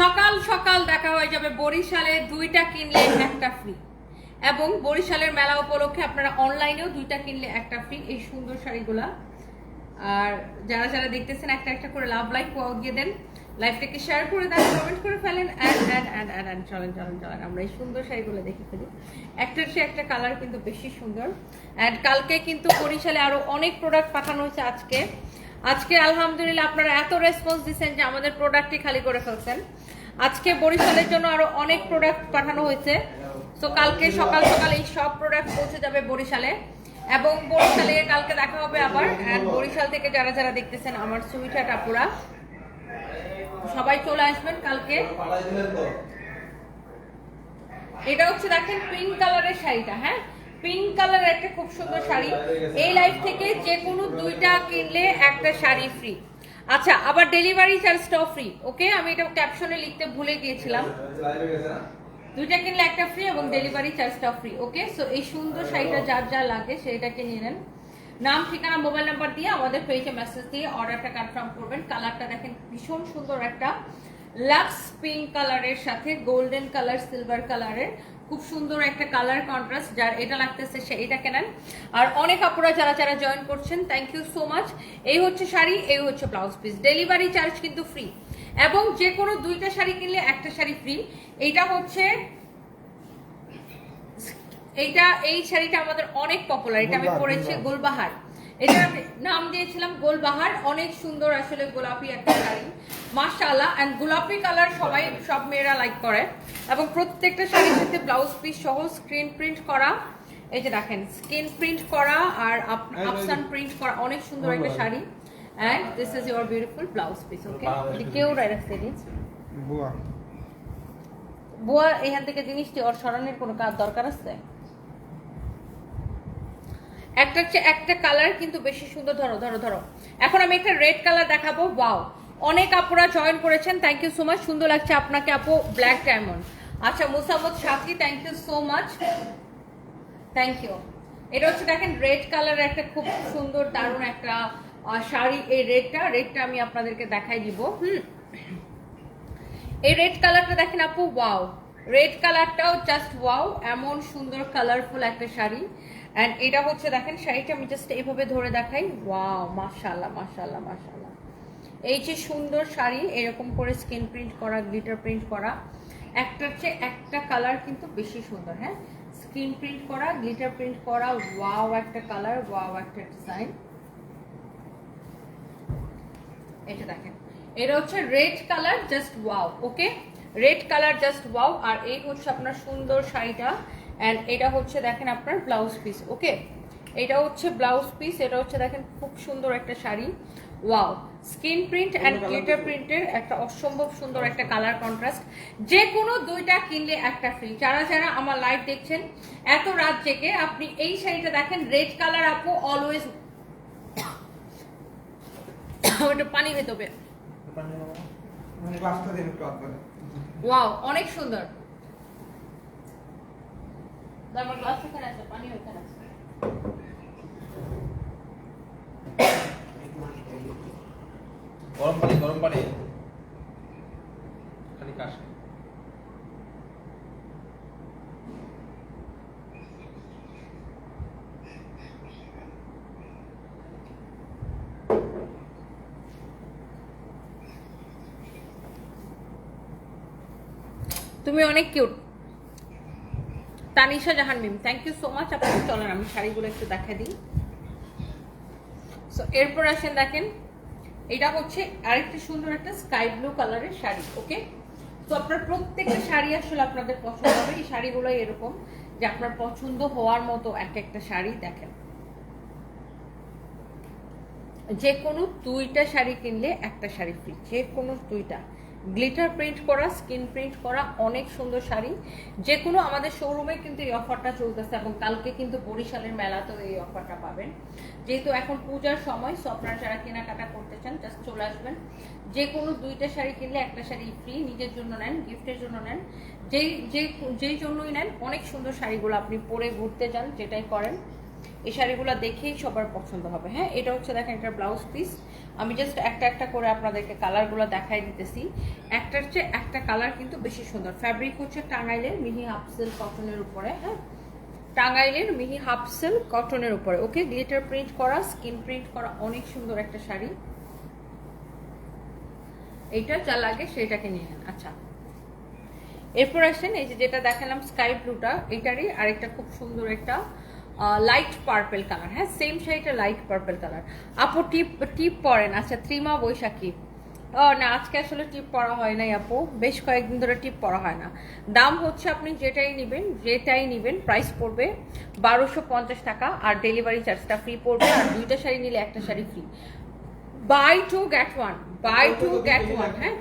সকাল সকাল দেখা হয়ে যাবে বরিশালে, দুইটা কিনলে একটা ফ্রি এবং বরিশালের মেলা উপলক্ষে আপনারা অনলাইনেও দুইটা কিনলে একটা ফ্রি এই সুন্দর শাড়িগুলা। আর যারা যারা দেখতেছেন, একটা একটা করে লাভ লাইক গিয়ে দেন। লাইভটাকে শেয়ার করে দেন কমেন্ট করে ফেলেন চলেন চলেন চলেন। আমরা এই সুন্দর শাড়িগুলো দেখে ফেলি। একটার সে একটা কালার কিন্তু বেশি সুন্দর। অ্যান্ড কালকে কিন্তু বরিশালে আরও অনেক প্রোডাক্ট পাঠানো হয়েছে আজকে। আজকে আলহামদুলিল্লাহ আপনারা এত রেসপন্স দিচ্ছেন যে আমাদের প্রোডাক্টটি খালি করে ফেলছেন। আজকে বরিশালের জন্য আরও অনেক প্রোডাক্ট পাঠানো হয়েছে। তো কালকে সকাল সকাল এই সব প্রোডাক্ট পৌঁছে যাবে বরিশালে। এবং বরিশালে কালকে দেখা হবে আবার। বরিশাল থেকে যারা যারা দেখতেছেন, আমার সুইটার আপুরা, সবাই চলে আসবেন কালকে। এটা হচ্ছে দেখেন পিঙ্ক কালারের শাড়িটা হ্যাঁ? পিঙ্ক কালারের একটা খুব সুন্দর শাড়ি। এই লাইফ থেকে যে কোনো দুইটা কিনলে একটা শাড়ি ফ্রি আচ্ছা আবার ডেলিভারি চার্জটাও ফ্রি ওকে আমি এটা ক্যাপশনে লিখতে ভুলে গিয়েছিলাম। দুইটা কিনলে একটা ফ্রি এবং ডেলিভারি চার্জটাও ফ্রি ওকে সো এই সুন্দর শাড়িটা যার যা লাগে সেটাকে নিয়ে নেন। নাম ঠিকানা মোবাইল নাম্বার দিয়ে আমাদের পেজে মেসেজ দিয়ে অর্ডারটা কনফার্ম করবেন। কালারটা দেখেন ভীষণ সুন্দর একটা। লাক্স পিঙ্ক কালারের সাথে গোল্ডেন কালার সিলভার কালারের খুব সুন্দর একটা কালার কন্ট্রাস্ট যার এটা লাগতেছে সে এটা কেনেন আর অনেক আপুরা যারা যারা জয়েন করছেন থ্যাংক ইউ সো মাচ এই হচ্ছে শাড়ি এই হচ্ছে ব্লাউজ পিস ডেলিভারি চার্জ কিন্তু ফ্রি এবং যে কোনো দুইটা শাড়ি কিনলে একটা শাড়ি ফ্রি এইটা হচ্ছে এইটা এই শাড়িটা আমাদের অনেক পপুলার এটা আমি পরেছি গোলবাহার। এটা নাম দিয়েছিলাম গোলবাহার। অনেক সুন্দর আসলে গোলাপি একটা শাড়ি। মাশাআল্লাহ এন্ড গোলাপি কালার সবাই সব মেয়েরা লাইক করে। এবং প্রত্যেকটা শাড়ির সাথে ব্লাউজ পিস সহ স্ক্রিন প্রিন্ট করা। এই যে দেখেন স্ক্রিন প্রিন্ট করা আর আপসান প্রিন্ট করা। অনেক সুন্দর একটা sari. And this is your beautiful blouse piece okay কেউ রাখছে বুয়া। বুয়া এখান থেকে জিনিসটি ওর সরানোর কোনো কাজ দরকার আছে? একটা হচ্ছে একটা কালার কিন্তু বেশি সুন্দর, ধরো ধরো ধরো। এখন আমি একটা রেড কালার দেখাবো ওয়াও অনেক আপুরা জয়েন করেছেন থ্যাংক ইউ সো মাচ সুন্দর লাগছে আপনাকে আপু ব্ল্যাক ডায়মন্ড আচ্ছা Musammat Sathi thank you so much thank you এটা হচ্ছে, দেখেন রেড কালার একটা খুব সুন্দর, দারুণ একটা শাড়ি। এই রেডটা রেডটা আমি আপনাদেরকে দেখাই দিব, হুম। এই রেড কালারটা দেখেন আপু ওয়াও রেড কালারটাও জাস্ট ওয়াও এমন সুন্দর কালারফুল একটা শাড়ি। অ্যান্ড এটা হচ্ছে, দেখেন, শাড়িটা আমি জাস্ট এইভাবে ধরে দেখাই। ওয়াও মাশাল্লাহ মাশাল্লাহ মাশাল্লাহ এই যে সুন্দর শাড়ি, এরকম করে স্কিন প্রিন্ট করা গ্লিটার প্রিন্ট করা, একটার চেয়ে একটা কালার কিন্তু বেশি সুন্দর হ্যাঁ? স্কিন প্রিন্ট করা গ্লিটার প্রিন্ট করা ওয়াও একটা কালার ওয়াও একটা ডিজাইন এটা দেখেন, এটা হচ্ছে red colour just wow okay red colour just wow আর এই হচ্ছে আপনার সুন্দর শাড়িটা। অ্যান্ড এটা হচ্ছে দেখেন আপনার ব্লাউজ পিস ওকে এটা হচ্ছে ব্লাউজ পিস এটা হচ্ছে দেখেন খুব সুন্দর একটা sari. Wow skin print and glitter প্রিন্টের একটা অসম্ভব সুন্দর একটা কালার কন্ট্রাস্ট যে কোনো দুইটা কিনলে একটা ফ্রি যারা যারা আমার লাইভ দেখছেন এত রাত জেগে আপনি এই শাড়িটা দেখেন রেড কালার আপু অলওয়েজ ওটা পানি হয়ে তবে মানে ওয়াও অনেক সুন্দর। আমার গ্লাস এখানে আছে পানি ওখানে আছে গরম পানি গরম পানি খালি কাশ তুমি অনেক cute Tanisha Jahan Mim thank you so much আপনাকে চলেন, আমি শাড়িগুলো একটু দেখা দিই। সো এরপর আসেন দেখেন, এটা হচ্ছে আরেকটা সুন্দর একটা স্কাই ব্লু কালারের শাড়ি ওকে তো আপনার প্রত্যেকটা শাড়ি আসলে আপনাদের পছন্দ হবে। এই শাড়িগুলো এরকম যে আপনার পছন্দ হওয়ার মতো এক একটা শাড়ি দেখেন। যে কোনো দুইটা শাড়ি কিনলে একটা শাড়ি ফ্রি যে কোনো দুইটা। গ্লিটার প্রিন্ট করা স্কিন প্রিন্ট করা অনেক সুন্দর শাড়ি। যে কোনো আমাদের শোরুমে কিন্তু এই অফারটা চলতেছে এবং কালকে কিন্তু বরিশালের মেলাতেও এই অফারটা পাবেন। যেহেতু এখন পূজার সময় সো আপনারা যারা কেনাকাটা করতে চান জাস্ট চলে আসবেন। যে কোনো দুইটা শাড়ি কিনলে একটা শাড়ি ফ্রি নিজের জন্য নেন গিফটের জন্য নেন। যেই, যে, যেই জন্যই নেন, অনেক সুন্দর শাড়িগুলো আপনি পরে ঘুরতে যান, যেটাই করেন। এই শাড়িগুলো দেখেই সবার পছন্দ হবে। হ্যাঁ এটা হচ্ছে দেখেন একটা ব্লাউজ পিস আমি জাস্ট একটা একটা করে আপনাদেরকে কালারগুলো দেখাই দিতেছি। একটার চেয়ে একটা কালার কিন্তু বেশি সুন্দর। ফ্যাব্রিক হচ্ছে টাঙ্গাইলের মিহি হাফ সিল্ক কটনের উপরে হ্যাঁ? টাঙ্গাইলের মিহি হাফ সিল্ক কটনের উপরে। ওকে গ্লিটার প্রিন্ট করা স্কিন প্রিন্ট করা অনেক সুন্দর একটা শাড়ি। এইটা যা লাগে সেটাকে নিয়ে নেন। আচ্ছা। এরপর আসেন, এই যে যেটা দেখালাম স্কাই ব্লুটা এটারই আরেকটা খুব সুন্দর একটা লাইট পার্পেল কালার হ্যাঁ সেম শাড়িটা লাইট পার্পেল কালার আপু টিপ টিপ পরেন। আচ্ছা ত্রিমা বৈশাখী। ও, না, আজকে আসলে টিপ পরা হয় নাই আপু। বেশ কয়েকদিন ধরে টিপ পরা হয় না। দাম হচ্ছে আপনি যেটাই নেবেন যেটাই নেবেন প্রাইস পড়বে বারোশো পঞ্চাশ টাকা আর ডেলিভারি চার্জটা ফ্রি পড়বে। আর দুইটা শাড়ি নিলে একটা sari free buy two get one buy two get one হ্যাঁ?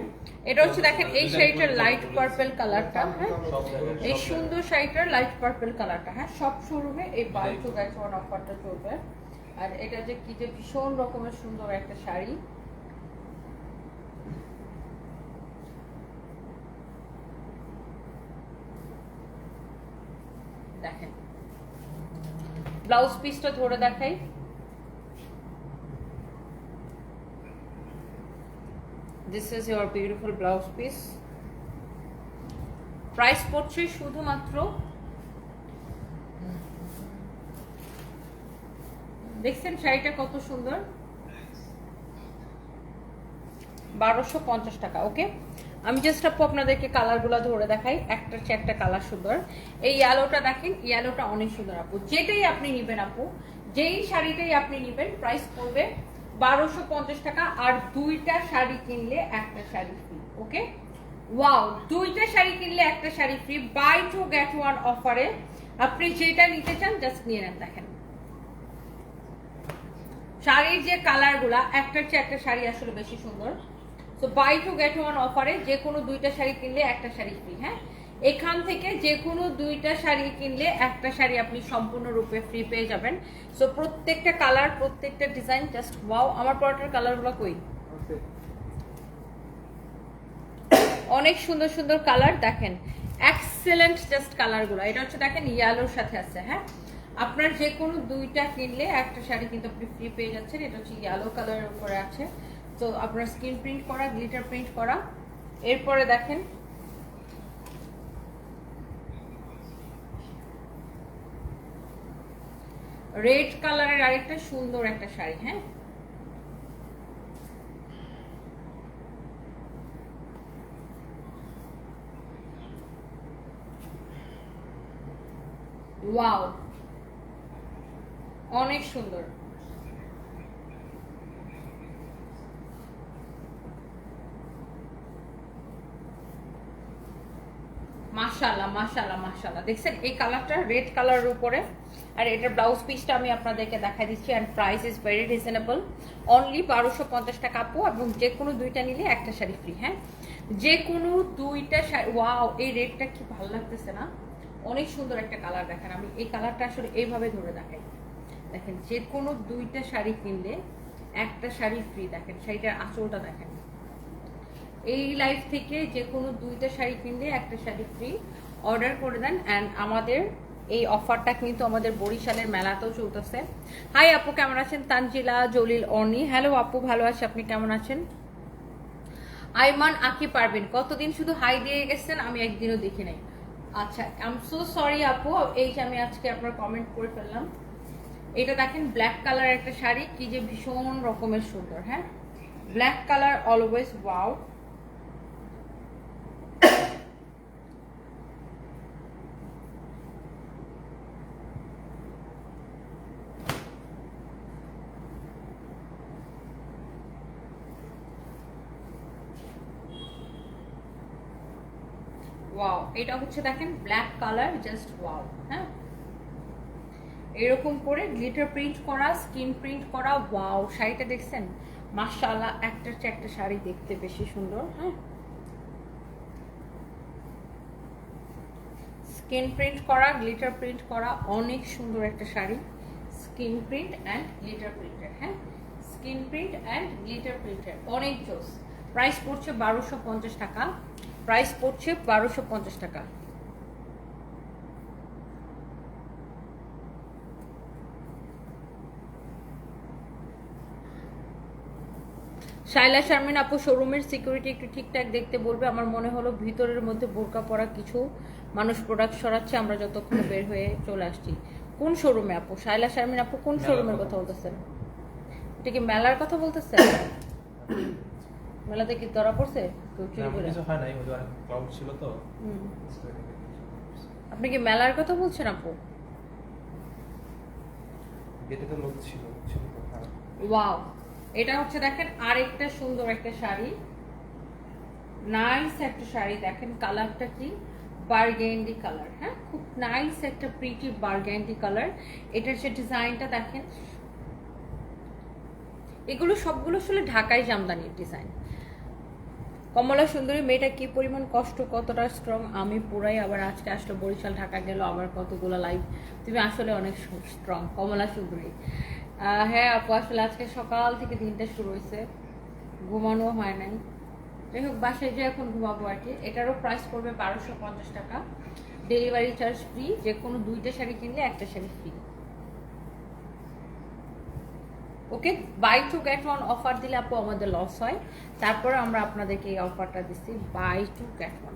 এটা হচ্ছে দেখেন, এই শাড়িটার লাইট পার্পেল কালারটা হ্যাঁ? এই সুন্দর শাড়িটার লাইট পার্পেল কালারটা হ্যাঁ? সব শোরুমে এই বাই টু গেট ওয়ান অফারটা চলবে। আর এটা যে কি যে ভীষণ রকমের সুন্দর একটা শাড়ি। দেখেন। ব্লাউজ পিসটা ধরে দেখাই। This is your beautiful blouse piece price পড়ছে শুধুমাত্র দেখছেন শাড়িটা কত সুন্দর? বারোশো পঞ্চাশ টাকা ওকে আমি জাস্ট আপু আপনাদেরকে কালারগুলো ধরে দেখাই। একটার চেয়ে একটা কালার সুন্দর। এই ইয়েলোটা দেখেন ইয়েলোটা অনেক সুন্দর আপু। যেটাই আপনি নেবেন আপু, যেই শাড়িটাই আপনি নেবেন প্রাইস পড়বে বারোশো পঞ্চাশ টাকা আর দুইটা শাড়ি কিনলে একটা শাড়ি ফ্রি ওকে ওয়াও দুইটা শাড়ি কিনলে একটা sari free buy two get one অফারে আপনি যেটা নিতে চান জাস্ট নিয়ে নেন, দেখেন। শাড়ির যে কালারগুলা একটার চেয়ে একটা শাড়ি আসলে বেশি সুন্দর। So buy two get one অফারে যে কোনো দুইটা শাড়ি কিনলে একটা শাড়ি ফ্রি হ্যাঁ? এখান থেকে যে কোনো দুইটা শাড়ি কিনলে একটা শাড়ি আপনি সম্পূর্ণরূপে ফ্রি পেয়ে যাবেন। সো প্রত্যেকটা কালার প্রত্যেকটা ডিজাইন জাস্ট ওয়াও আমার পরোটার কালারগুলো কই? অনেক সুন্দর সুন্দর কালার দেখেন এক্সেলেন্ট জাস্ট কালারগুলো এটা হচ্ছে দেখেন ইয়ালোর সাথে আছে হ্যাঁ? আপনার যে কোনো দুইটা কিনলে একটা শাড়ি কিন্তু আপনি ফ্রি পেয়ে যাচ্ছেন। এটা হচ্ছে ইয়েলো কালারের উপরে আছে। তো আপনার স্কিন প্রিন্ট করা গ্লিটার প্রিন্ট করা। এরপরে দেখেন রেড কালারের আরেকটা সুন্দর একটা শাড়ি হ্যাঁ? ওয়াও অনেক সুন্দর। মাশাআল্লাহ মাশাআল্লাহ মাশাআল্লাহ। দেখছেন, এই কালারটা রেড কালারের উপরে। আর এটার ব্লাউজ পিসটা আমি আপনাদেরকে দেখাই দিচ্ছি। And price is very reasonable only বারোশো পঞ্চাশ টাকা আপু, এবং যে কোনো দুইটা নিলে একটা শাড়ি ফ্রি হ্যাঁ? যে কোনো দুইটা শাড়ি ওয়াও এই রেডটা কি ভালো লাগতেছে না? অনেক সুন্দর একটা কালার দেখেন। আমি এই কালারটা আসলে এইভাবে ধরে দেখাই। দেখেন যে কোনো দুইটা শাড়ি কিনলে একটা শাড়ি ফ্রি দেখেন, শাড়িটার আঁচলটা দেখেন। এই লাইফ থেকে যে কোনো দুইটা শাড়ি কিনলে একটা শাড়ি ফ্রি অর্ডার করে দেন অ্যান্ড আমাদের এই অফারটা কিন্তু আমাদের বরিশালের মেলাতেও চলতেছে। হাই আপু, কেমন আছেন? তানজিলা, জলিল অর্নি হ্যালো আপু, ভালো আছে। আপনি কেমন আছেন? আইমান আঁকি পারবেন কতদিন শুধু হাই দিয়ে গেছেন আমি একদিনও দেখি নাই। আচ্ছা আম সো সরি আপু, এই যে আমি আজকে আপনার কমেন্ট করে ফেললাম। এটা দেখেন ব্ল্যাক কালার একটা শাড়ি, কি যে ভীষণ রকমের সুন্দর হ্যাঁ? Black colour always wow wow এটা হচ্ছে দেখেন ব্ল্যাক কালার জাস্ট ওয়াও হ্যাঁ? এরকম করে গ্লিটার প্রিন্ট করা স্কিন প্রিন্ট করা ওয়াও শাড়িটা দেখছেন? মাশাআল্লাহ একটার চেয়ে একটা শাড়ি দেখতে বেশি সুন্দর হ্যাঁ? স্কিন প্রিন্ট করা গ্লিটার প্রিন্ট করা, অনেক সুন্দর একটা sari. Skin print and glitter প্রিন্টের হ্যাঁ? স্কিন প্রিন্ট অ্যান্ড গ্লিটার প্রিন্টের অনেক জোস প্রাইস পড়ছে বারোশো টাকা। প্রাইস পড়ছে বারোশো পঞ্চাশ টাকা। শাইলা শারমিন আপু শোরুমের সিকিউরিটি একটু ঠিকঠাক দেখতে বলবে। আমার মনে হলো ভিতরের মধ্যে বোরকা পরা কিছু মানুষ প্রোডাক্ট সরাচ্ছে আমরা যতক্ষণ বের হয়ে চলে আসছি। কোন শোরুমে আপু? শাইলা শারমিন আপু কোন শোরুমের কথা কথা বলতেছেন? এটা কি মেলার কথা বলতেছেন? মেলাতে কি ধরা পড়ছে? কিছু হয় নাই ওই ছিল তো। আপনি কি মেলার কথা বলছেন আপু? তো লোক ছিল ওয়াও এটা হচ্ছে দেখেন আরেকটা সুন্দর একটা শাড়ি। নাইস একটা শাড়ি দেখেন কালারটা কি? বার্গেন্ডি কালার হ্যাঁ? খুব নাইস একটা প্রিটি বার্গেন্ডি কালার এটার যে ডিজাইনটা দেখেন। এগুলো সবগুলো আসলে ঢাকাই জামদানির ডিজাইন। কমলা সুন্দরী, মেয়েটা কি পরিমাণ কষ্ট, কতটা স্ট্রং আমি পুরাই আবার আজকে আসলো বরিশাল, ঢাকা গেল, আবার কতগুলো লাইভ তুমি আসলে অনেক স্ট্রং কমলা সুন্দরী। হ্যাঁ আপু, আসলে আজকে সকাল থেকে দিনটা শুরু হয়েছে। ঘুমানো হয় নাই। যাই হোক, বাসায় যে এখন ঘুমাবো আর কি। এটারও প্রাইস পড়বে বারোশো পঞ্চাশ টাকা। ডেলিভারি চার্জ ফ্রি যে কোনো দুইটা শাড়ি কিনলে একটা sari free okay? Buy two get one offer দিলে আপু আমাদের লস হয়। তারপর আমরা আপনাদেরকে এই অফারটা দিচ্ছি বাই টু গেট ওয়ান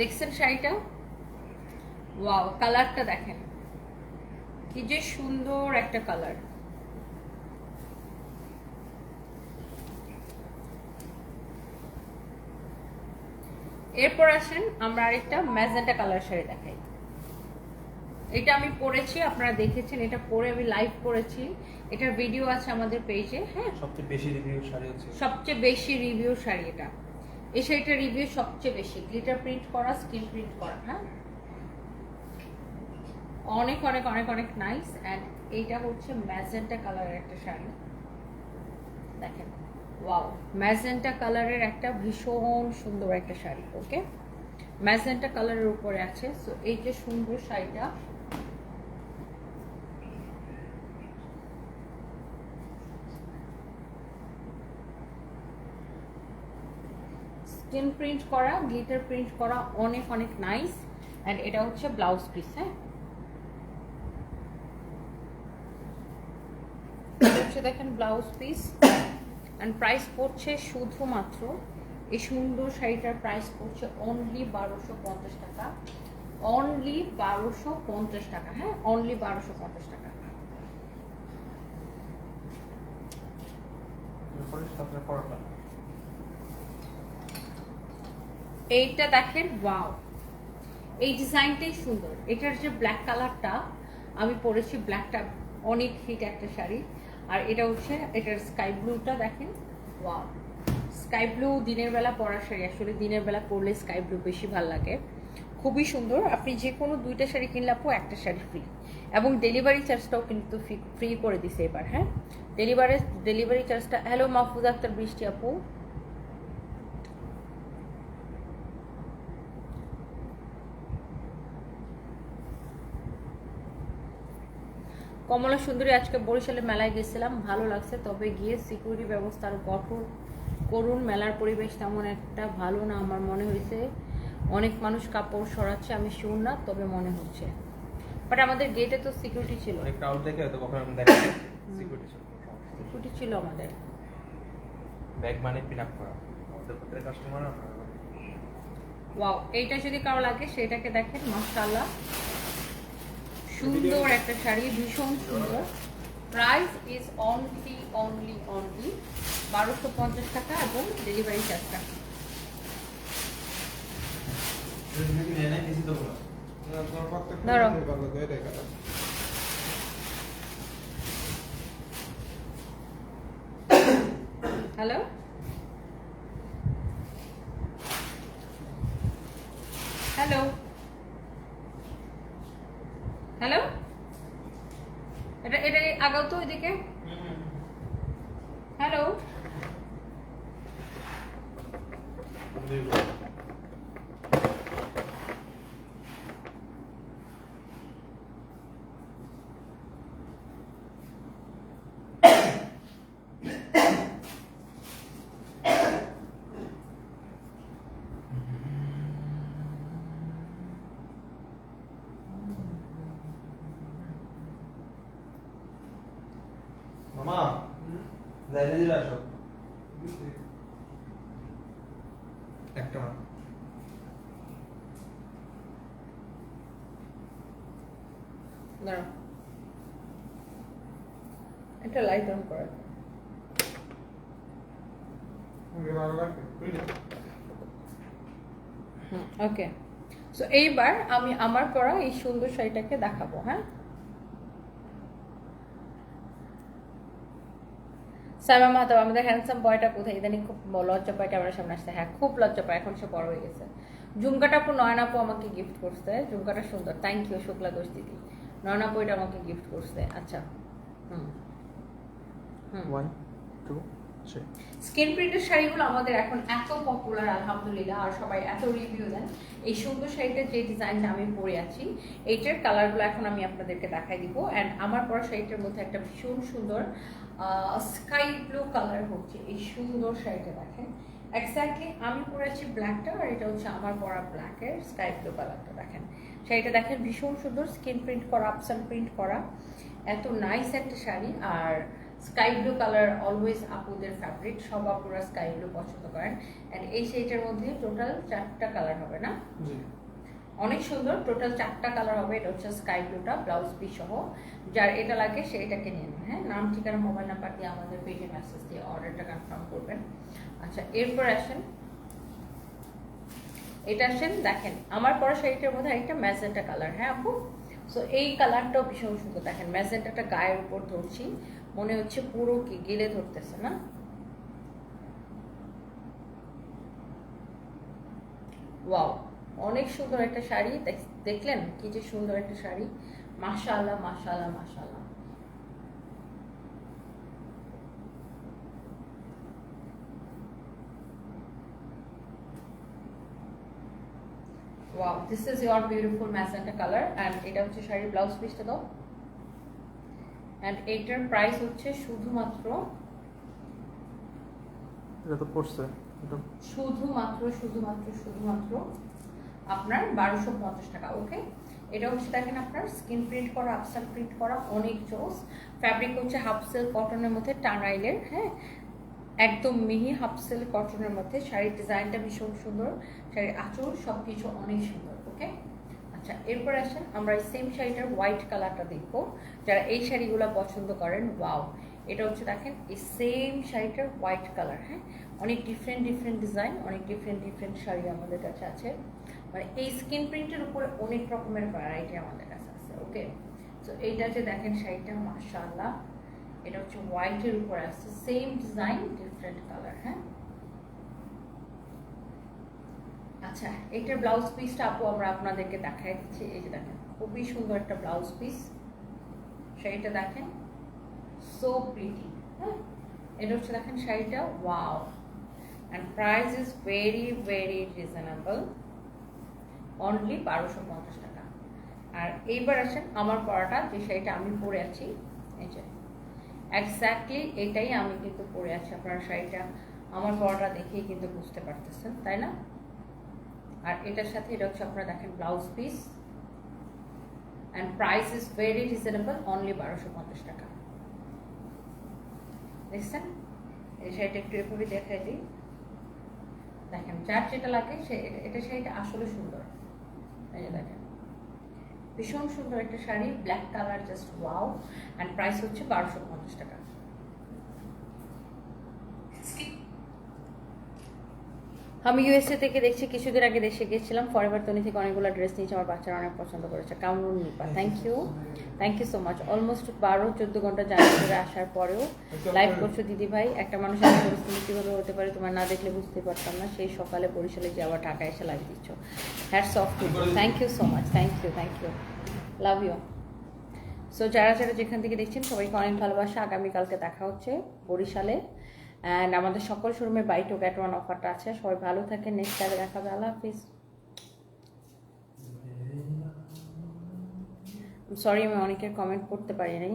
দেখছেন শাড়িটা? ওয়াও কালারটা দেখেন। কি যে সুন্দর একটা কালার এরপর আসেন আমরা আরেকটা ম্যাজেন্টা কালার শাড়ি দেখাই। এটা আমি পরেছি আপনারা দেখেছেন এটা পরে আমি লাইভ করেছি। এটার ভিডিও আছে আমাদের পেজে হ্যাঁ? সবচেয়ে বেশি রিভিউ শাড়ি হচ্ছে সবচেয়ে বেশি রিভিউ শাড়ি এটা। এই শাড়িটার রিভিউ সবচেয়ে বেশি। গ্লিটার প্রিন্ট করা স্কিন প্রিন্ট করা হ্যাঁ? অনেক অনেক অনেক অনেক নাইস অ্যান্ড এইটা হচ্ছে ম্যাজেন্টা কালারের একটা শাড়ি। দেখেন। ওয়াও ম্যাজেন্টা কালারের একটা ভীষণ সুন্দর একটা শাড়ি ওকে ম্যাজেন্টা কালারের উপরে আছে সো এই যে সুন্দর শাড়িটা স্কিন প্রিন্ট করা গ্লিটার প্রিন্ট করা অনেক অনেক নাইস অ্যান্ড এটা হচ্ছে ব্লাউজ পিস হ্যাঁ? হচ্ছে দেখেন ব্লাউজ পিস অ্যান্ড প্রাইস পড়ছে শুধুমাত্র এই সুন্দর শাড়িটার প্রাইস পড়ছে অনলি বারোশো পঞ্চাশ টাকা। অনলি বারোশো পঞ্চাশ টাকা হ্যাঁ? অনলি বারোশো পঞ্চাশ টাকা। এইটা দেখেন ওয়াও এই ডিজাইনটাই সুন্দর। এটার যে ব্ল্যাক কালারটা আমি পরেছি ব্ল্যাকটা অনেক হিট একটা শাড়ি। আর এটা হচ্ছে, এটার স্কাই ব্লুটা দেখেন। ওয়া স্কাই ব্লু দিনের বেলা পরা শাড়ি। আসলে দিনের বেলা পরলে স্কাই ব্লু বেশি ভালো লাগে। খুবই সুন্দর। আপনি যে কোনো দুইটা শাড়ি কিনলে আপু একটা শাড়ি ফ্রি এবং ডেলিভারি চার্জটাও কিন্তু ফ্রি করে দিছে এবার হ্যাঁ? ডেলিভারি ডেলিভারি চার্জটা হ্যালো মাহফুজ আক্তার, বৃষ্টি আপু। কমলা সুন্দরী আজকে বরিশালে মেলায় গেছিলাম ভালো লাগছে। তবে গিয়ে সিকিউরিটি ব্যবস্থা আরও কঠোর করুন। মেলার পরিবেশ তেমন একটা ভালো না আমার মনে হয়েছে। অনেক মানুষ কাপড় সরাচ্ছে আমি শিওর না তবে মনে হচ্ছে। বাট আমাদের গেটে তো সিকিউরিটি ছিল। অনেক ক্রাউড দেখে হয়তো কখনো আমি সিকিউরিটি ছিল। সিকিউরিটি ছিল আমাদের। ব্যাগ মানে পিন আপ করা। কাস্টমার ওয়াও এইটা যদি কারও লাগে সেটাকে দেখেন মাশাআল্লাহ। সুন্দর একটা শাড়ি ভীষণ সুন্দর। Price is only only only বারোশো পঞ্চাশ টাকা এবং ডেলিভারি চার্জ টাকা ধরো। হ্যালো হ্যালো জায়গা দিলে আসো একটা লাইট অন করে। ওকে সো এইবার আমি আমার পরা এই সুন্দর শাড়িটাকে দেখাবো হ্যাঁ? সাইমা মাহাতো আমাদের হ্যান্ডসাম বয়টা কোথায়? ইদানিং খুব লজ্জা পায় ক্যামেরার সামনে আসতে। হ্যাঁ খুব লজ্জা পায় এখন সে বড় হয়ে গেছে। ঝুমকাটা আপু নয়নাপু আমাকে গিফট করছে। ঝুমকাটা সুন্দর। থ্যাংক ইউ শুক্লা ঘোষ দিদি নয়নাপু এটা আমাকে গিফট করছে। আচ্ছা। হুম। হুম। টু স্কিন প্রিন্টের শাড়িগুলো আমাদের এখন এত পপুলার আলহামদুলিল্লাহ আর সবাই এত রিভিউ দেন। এই সুন্দর শাড়িটার যে ডিজাইনটা আমি পরে আছি এইটার কালারগুলো এখন আমি আপনাদেরকে দেখাই দিব। অ্যান্ড আমার পরা শাড়িটার মধ্যে একটা ভীষণ সুন্দর স্কাই ব্লু কালার হচ্ছে এই সুন্দর শাড়িটা দেখেন। এক্স্যাক্টলি আমি পরে আছি ব্ল্যাকটা আর এটা হচ্ছে আমার পরা ব্ল্যাকের স্কাই ব্লু কালারটা দেখেন। শাড়িটা দেখেন ভীষণ সুন্দর স্কিন প্রিন্ট করা আপসান প্রিন্ট করা। এত নাইস একটা শাড়ি আর স্কাই ব্লু কালার অলওয়েজ আপুদের ফ্যাব্রিক সব আপুরা স্কাই ব্লু পছন্দ করেন। অ্যান্ড এই শাড়িটার মধ্যে টোটাল চারটা কালার হবে না? অনেক সুন্দর। টোটাল চারটা কালার হবে। এটা হচ্ছে স্কাই ব্লুটা ব্লাউজ পিস সহ। যার এটা লাগে সে এটাকে নিয়ে নেন হ্যাঁ? নাম, ঠিকানা মোবাইল নাম্বার দিয়ে আমাদের পেজে মেসেজ দিয়ে অর্ডারটা কনফার্ম করবেন। আচ্ছা এরপর আসেন। এটা আসেন, দেখেন, আমার পরা শাড়িটার মধ্যে একটা ম্যাজেন্টা কালার হ্যাঁ আপু? সো এই কালারটাও ভীষণ সুন্দর। দেখেন ম্যাজেন্টাটা গায়ের উপর ধরছি। মনে হচ্ছে পুরো কি গিলে ধরতেছে, না? ওয়াও অনেক সুন্দর একটা শাড়ি। দেখলেন কি যে সুন্দর একটা শাড়ি। মাশাআল্লাহ মাশাআল্লাহ মাশাআল্লাহ। Wow this is your beautiful magenta colour and এটা হচ্ছে শাড়ির ব্লাউজ পিসটা দাও। অ্যান্ড এইটার প্রাইস হচ্ছে শুধুমাত্র এটা তো পড়ছে শুধুমাত্র শুধুমাত্র শুধুমাত্র আপনার বারোশো পঞ্চাশ টাকা ওকে এটা হচ্ছে দেখেন আপনার স্কিন প্রিন্ট করা আপসাল প্রিন্ট করা, অনেক জোস। ফ্যাব্রিক হচ্ছে হাফ সিল্ক কটনের মধ্যে টানাইলের হ্যাঁ? একদম মিহি হাফ সিল্ক কটনের মধ্যে। শাড়ির ডিজাইনটা ভীষণ সুন্দর, শাড়ির আঁচল সব কিছু অনেক সুন্দর ওকে আচ্ছা এরপর আসেন, আমরা এই সেম শাড়িটার হোয়াইট কালারটা দেখব। যারা এই শাড়িগুলো পছন্দ করেন ওয়াও এটা হচ্ছে দেখেন, এই সেম শাড়িটার হোয়াইট কালার হ্যাঁ? অনেক ডিফারেন্ট ডিফারেন্ট ডিজাইন অনেক ডিফারেন্ট ডিফারেন্ট শাড়ি আমাদের কাছে আছে। মানে এই স্কিন প্রিন্টের উপরে অনেক রকমের ভ্যারাইটি আমাদের কাছে আছে ওকে তো এইটা যে দেখেন শাড়িটা, মাশাআল্লাহ, এটা হচ্ছে হোয়াইটের উপরে আছে সেম ডিজাইন ডিফারেন্ট কালার হ্যাঁ? আচ্ছা এটার ব্লাউজ পিসটা আপু আমরা আপনাদেরকে দেখাই দিচ্ছি, এই যে দেখেন, খুবই সুন্দর একটা ব্লাউজ পিস শাড়িটা দেখেন সো প্রিটি হ্যাঁ? এটা হচ্ছে দেখেন শাড়িটা wow and price is very very reasonable only বারোশো পঞ্চাশ টাকা। আর এইবার আসেন আমার পরাটা যে শাড়িটা আমি পরে আছি। এই যে এক্স্যাক্টলি এটাই আমি কিন্তু পরে আছি আপনার শাড়িটা আমার পরাটা দেখেই কিন্তু বুঝতে পারতেছেন, তাই না? আর এটার সাথে এটা হচ্ছে আপনারা দেখেন blouse piece and price is very reasonable only বারোশো পঞ্চাশ টাকা। দেখছেন? এই শাড়িটা একটু এভাবে দেখাই দিই। দেখেন, যার যেটা লাগে সে এটা শাড়িটা আসলে সুন্দর। ভীষণ সুন্দর একটা sari black colour just wow and price হচ্ছে বারোশো পঞ্চাশ টাকা। আমি ইউএসএ থেকে দেখছি কিছুদিন আগে দেশে গেছিলাম ফরেভার তনি থেকে অনেকগুলো ড্রেস নিয়েছি আমার বাচ্চারা অনেক পছন্দ করেছে। Kamrun Nipa thank you thank you so much almost বারো চোদ্দ ঘণ্টা জার্নি করে আসার পরেও লাইভ করছ দিদি ভাই একটা মানুষের পরিস্থিতি কীভাবে হতে পারে তোমার না দেখলে বুঝতে পারতাম না। সেই সকালে বরিশালে যে আবার ঢাকায় এসে লাইভ দিচ্ছ। Hats off to thank you so much thank you thank you love you so যারা যারা যেখান থেকে দেখছেন সবাইকে অনেক ভালোবাসা। আগামীকালকে দেখা হচ্ছে বরিশালে। অ্যান্ড আমাদের সকল শোরুমে বাই টু গেট ওয়ান অফারটা আছে। সবাই ভালো থাকে নেক্সট টাইমে দেখা হবে আল্লাহ হাফিজ। সরি আমি অনেকের কমেন্ট করতে পারি নাই